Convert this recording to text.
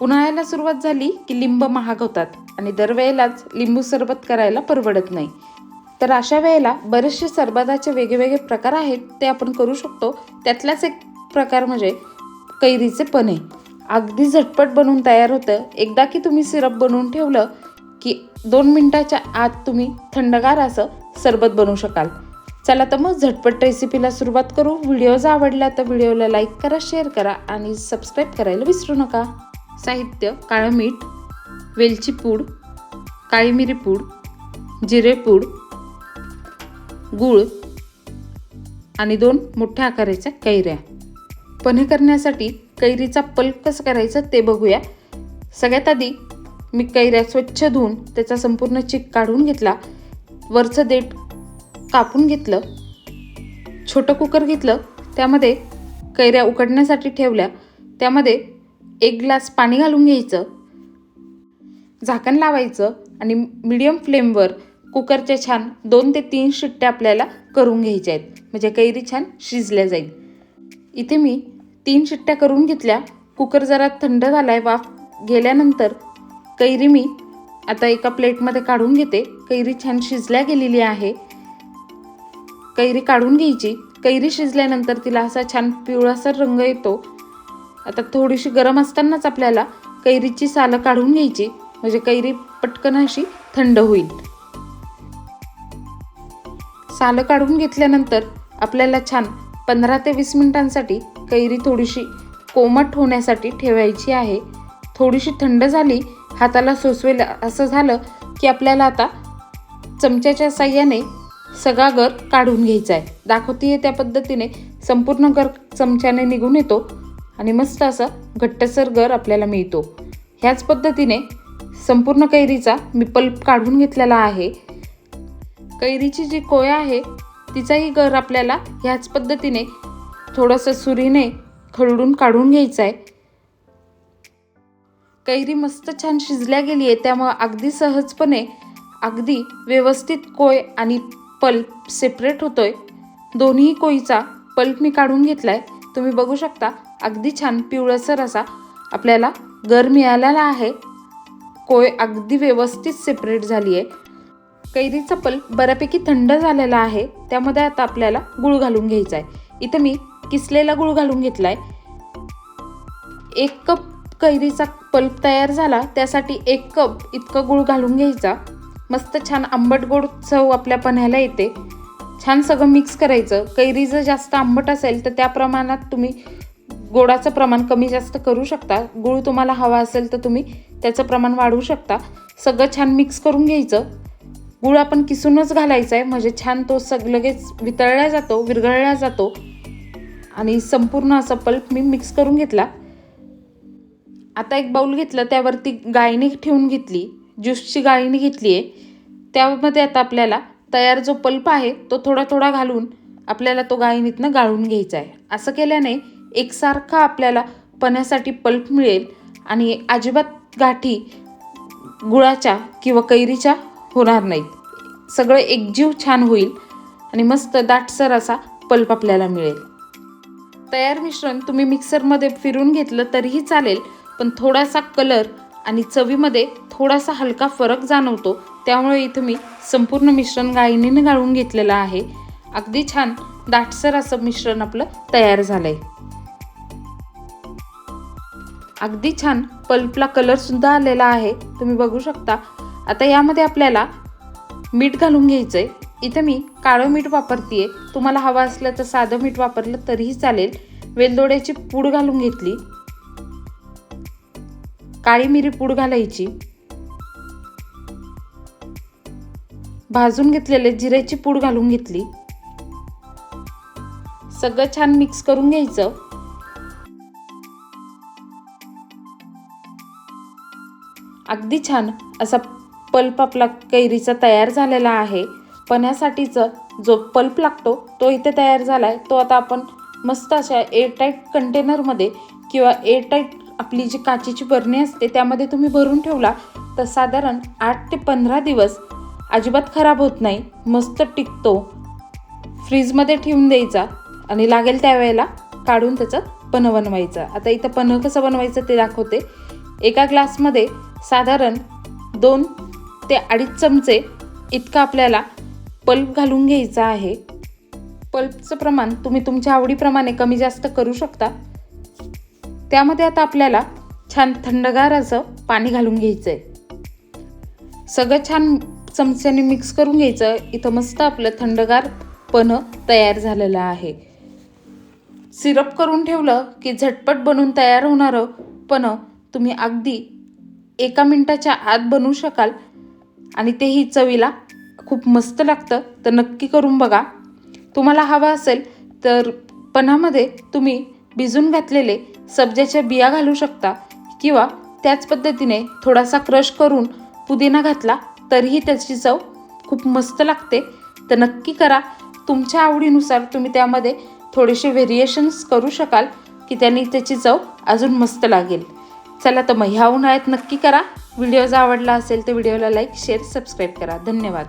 उन्हाळ्याला सुरुवात झाली की लिंब महाग होतात आणि दरवेळेलाच लिंबू सरबत करायला परवडत नाही. तर अशा वेळेला बरेचसे सरबताचे वेगवेगळे प्रकार आहेत ते आपण करू शकतो. त्यातलाच एक प्रकार म्हणजे कैरीचे पने. अगदी झटपट बनवून तयार होतं. एकदा की तुम्ही सिरप बनवून ठेवलं की दोन मिनटाच्या आत तुम्ही थंडगार असं सरबत बनवू शकाल. चला तर मग झटपट रेसिपीला सुरुवात करू. व्हिडिओ जर आवडला तर व्हिडिओला लाईक करा शेअर करा आणि सबस्क्राईब करायला विसरू नका. साहित्य काळं मीठ वेलची पूड काळी मिरी पूड जिरे पूड गूळ आणि दोन मोठ्या आकाराच्या कैऱ्या. पन्हे करण्यासाठी कैरीचा पल्प कसं करायचं ते बघूया. सगळ्यात आधी मी कैऱ्या स्वच्छ धुवून त्याचा संपूर्ण चिक काढून घेतला. वरचं देठ कापून घेतलं. छोटं कुकर घेतलं. त्यामध्ये कैऱ्या उकडण्यासाठी ठेवल्या. त्यामध्ये एक ग्लास पाणी घालून घ्यायचं झाकण लावायचं आणि मिडियम फ्लेमवर कुकरच्या छान दोन ते तीन शिट्ट्या आपल्याला करून घ्यायच्या आहेत. म्हणजे कैरी छान शिजल्या जाईल. इथे मी तीन शिट्ट्या करून घेतल्या. कुकर जरा थंड झाला आहे वाफ गेल्यानंतर कैरी मी आता एका प्लेटमध्ये काढून घेते. कैरी छान शिजल्या गेलेली आहे. कैरी काढून घ्यायची. कैरी शिजल्यानंतर तिला असा छान पिवळासर रंग येतो. आता थोडीशी गरम असतानाच आपल्याला कैरीची सालं काढून घ्यायची. म्हणजे कैरी पटकन अशी थंड होईल. सालं काढून घेतल्यानंतर आपल्याला छान पंधरा ते वीस मिनिटांसाठी कैरी थोडीशी कोमट होण्यासाठी ठेवायची आहे. थोडीशी थंड झाली हाताला सोसवेल असं झालं की आपल्याला आता चमच्याच्या साह्याने सगळा गर काढून घ्यायचा आहे. दाखवतीये त्या पद्धतीने संपूर्ण गर चमच्याने निघून येतो. आणि मस्त असा घट्टसर गर आपल्याला मिळतो. ह्याच पद्धतीने संपूर्ण कैरीचा मी पल्प काढून घेतलेला आहे. कैरीची जी कोय आहे तिचाही गर आपल्याला ह्याच पद्धतीने थोडंसं सुरीने खरडून काढून घ्यायचं आहे कैरी मस्त छान शिजल्या गेली आहे त्यामुळं अगदी सहजपणे अगदी व्यवस्थित कोय आणि पल्प सेपरेट होतोय. दोन्ही कोयीचा पल्प मी काढून घेतला आहे तुम्ही बघू शकता अगदी छान पिवळसर असा आपल्याला गर मिळालेला आहे. कोय अगदी व्यवस्थित सेपरेट झाली आहे कैरीचा पल्प बऱ्यापैकी थंड झालेला आहे. त्यामध्ये आता आपल्याला गुळ घालून घ्यायचा आहे इथं मी किसलेला गुळ घालून घेतलाय. एक कप कैरीचा पल्प तयार झाला. त्यासाठी एक कप इतकं गुळ घालून घ्यायचा. मस्त छान आंबट गोड चव आपल्या पन्ह्याला येते. छान सगळं मिक्स करायचं. कैरी जर जास्त आंबट असेल तर त्या प्रमाणात तुम्ही गोडाचं प्रमाण कमी जास्त करू शकता. गुळ तुम्हाला हवा असेल तर तुम्ही त्याचं प्रमाण वाढवू शकता. सगळं छान मिक्स करून घ्यायचं. गुळ आपण किसूनच घालायचा आहे म्हणजे छान तो सग लगेच वितळला जातो विरघळला जातो. आणि संपूर्ण असा पल्प मी मिक्स करून घेतला. आता एक बाऊल घेतलं त्यावरती गाळणी ठेवून घेतली. ज्यूसची गाळणी घेतली आहे त्यामध्ये आता आपल्याला तयार जो पल्प आहे तो थोडा थोडा घालून आपल्याला तो गाळणीतनं गाळून घ्यायचा आहे असं केल्याने एकसारखा आपल्याला पण्यासाठी पल्प मिळेल आणि अजिबात गाठी गुळाच्या किंवा कैरीच्या होणार नाहीत सगळं एकजीव छान होईल आणि मस्त दाटसर असा पल्प आपल्याला मिळेल. तयार मिश्रण तुम्ही मिक्सरमध्ये फिरून घेतलं तरीही चालेल पण थोडासा कलर आणि चवीमध्ये थोडासा हलका फरक जाणवतो. त्यामुळे इथं मी संपूर्ण मिश्रण गाळणीने गाळून घेतलेलं आहे. अगदी छान दाटसर असं मिश्रण आपलं तयार झालं आहे अगदी छान. पल्पला कलर सुद्धा आलेला आहे. तुम्ही बघू शकता. आता यामध्ये आपल्याला मीठ घालून घ्यायचं आहे इथं मी काळं मीठ वापरतीये. तुम्हाला हवं असलं तर साधं मीठ वापरलं तरीही चालेल. वेलदोड्याची पूड घालून घेतली. काळी मिरी पूड घालायची. भाजून घेतलेले जिऱ्याची पूड घालून घेतली. सगळं छान मिक्स करून घ्यायचं. अगदी छान असा पल्प आपला कैरीचा तयार झालेला आहे. पण्यासाठीचं जो पल्प लागतो तो इथे तयार झाला आहे तो आता आपण मस्त अशा एअरटाईट कंटेनरमध्ये किंवा एअरटाईट आपली जी काचेची बरणी असते त्यामध्ये तुम्ही भरून ठेवला तर साधारण आठ ते पंधरा दिवस अजिबात खराब होत नाही. मस्त टिकतो. फ्रीजमध्ये ठेवून द्यायचा आणि लागेल त्यावेळेला काढून त्याचं पन्ह बनवायचं आता इथं पन्ह कसं बनवायचं ते दाखवते. एका ग्लासमध्ये साधारण दोन ते अडीच चमचे इतका आपल्याला पल्प घालून घ्यायचा आहे. पल्पचं प्रमाण तुम्ही तुमच्या आवडीप्रमाणे कमी जास्त करू शकता. त्यामध्ये आता आपल्याला छान थंडगार असं पाणी घालून घ्यायचं आहे सगळं छान चमच्याने मिक्स करून घ्यायचं. इथं मस्त आपलं थंडगार पण तयार झालेलं आहे. सिरप करून ठेवलं की झटपट बनून तयार होणारं पण तुम्ही अगदी एका मिनटाच्या आत बनवू शकाल. आणि तेही चवीला खूप मस्त लागतं. तर नक्की करून बघा. तुम्हाला हवं असेल तर पन्हामध्ये तुम्ही भिजून घातलेले सब्जाच्या बिया घालू शकता किंवा त्याच पद्धतीने थोडासा क्रश करून पुदिना घातला तरीही त्याची चव खूप मस्त लागते. तर नक्की करा. तुमच्या आवडीनुसार तुम्ही त्यामध्ये थोडेसे व्हेरिएशन्स करू शकाल की त्याने त्याची चव अजून मस्त लागेल. चला तर मग ह्या उन्हाळ्यात नक्की करा. व्हिडिओ जर आवडला असेल तर व्हिडिओला लाईक शेअर सबस्क्राईब करा. धन्यवाद.